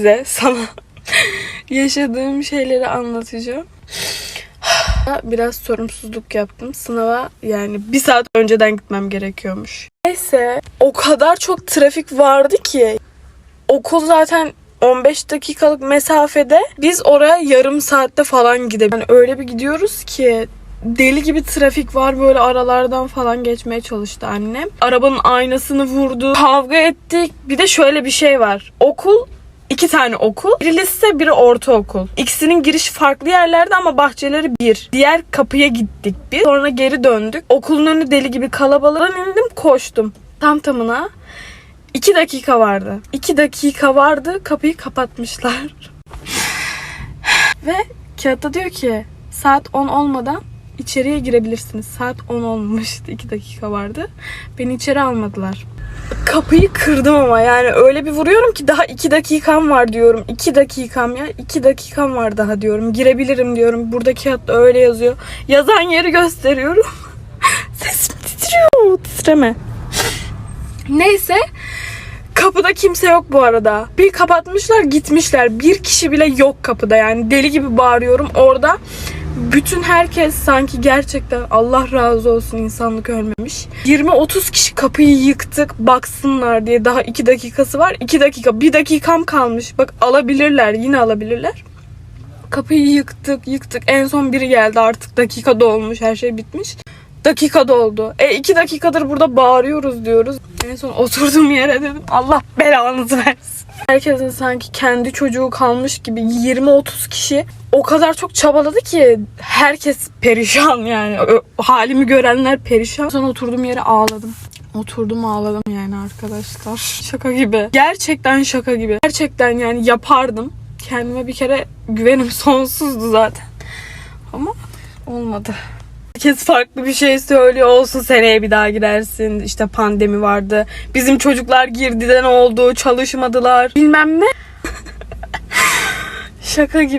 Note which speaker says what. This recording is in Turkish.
Speaker 1: size sana yaşadığım şeyleri anlatacağım. Biraz sorumsuzluk yaptım. Sınava yani bir saat önceden gitmem gerekiyormuş. Neyse o kadar çok trafik vardı ki okul zaten 15 dakikalık mesafede biz oraya yarım saatte falan gidebiliriz. Yani öyle bir gidiyoruz ki deli gibi trafik var böyle aralardan falan geçmeye çalıştı annem. Arabanın aynasını vurdu. Kavga ettik. Bir de şöyle bir şey var. Okul iki tane okul. Biri lise, biri ortaokul. İkisinin giriş farklı yerlerde ama bahçeleri bir. Diğer kapıya gittik biz. Sonra geri döndük. Okulun önü deli gibi kalabalık. Ben indim koştum. Tam tamına iki dakika vardı. İki dakika vardı kapıyı kapatmışlar. Ve kağıtta diyor ki saat 10 olmadan içeriye girebilirsiniz. Saat 10 olmamıştı. 2 dakika vardı. Beni içeri almadılar. Kapıyı kırdım ama yani öyle bir vuruyorum ki daha 2 dakikam var diyorum. 2 dakikam ya. 2 dakikam var daha diyorum. Girebilirim diyorum. Burada kağıtta öyle yazıyor. Yazan yeri gösteriyorum. Sesim titriyor. Titreme. Neyse. Kapıda kimse yok bu arada. Bir kapatmışlar gitmişler. Bir kişi bile yok kapıda yani. Deli gibi bağırıyorum. Orada bütün herkes sanki gerçekten Allah razı olsun insanlık ölmemiş. 20-30 kişi kapıyı yıktık baksınlar diye daha 2 dakikası var. 2 dakika 1 dakikam kalmış. Bak alabilirler yine alabilirler. Kapıyı yıktık yıktık. En son biri geldi artık dakika dolmuş her şey bitmiş. Dakika doldu. E iki dakikadır burada bağırıyoruz diyoruz. En son oturduğum yere dedim Allah belanızı versin. Herkesin sanki kendi çocuğu kalmış gibi 20-30 kişi o kadar çok çabaladı ki herkes perişan yani. Halimi görenler perişan. Sonra oturduğum yere ağladım. Oturdum ağladım yani arkadaşlar. Şaka gibi. Gerçekten şaka gibi. Gerçekten yani yapardım. Kendime bir kere güvenim sonsuzdu zaten. Ama olmadı. Herkes farklı bir şey söylüyor. Olsun seneye bir daha gidersin. İşte pandemi vardı. Bizim çocuklar girdiden oldu. Çalışmadılar. Bilmem ne. Şaka gibi.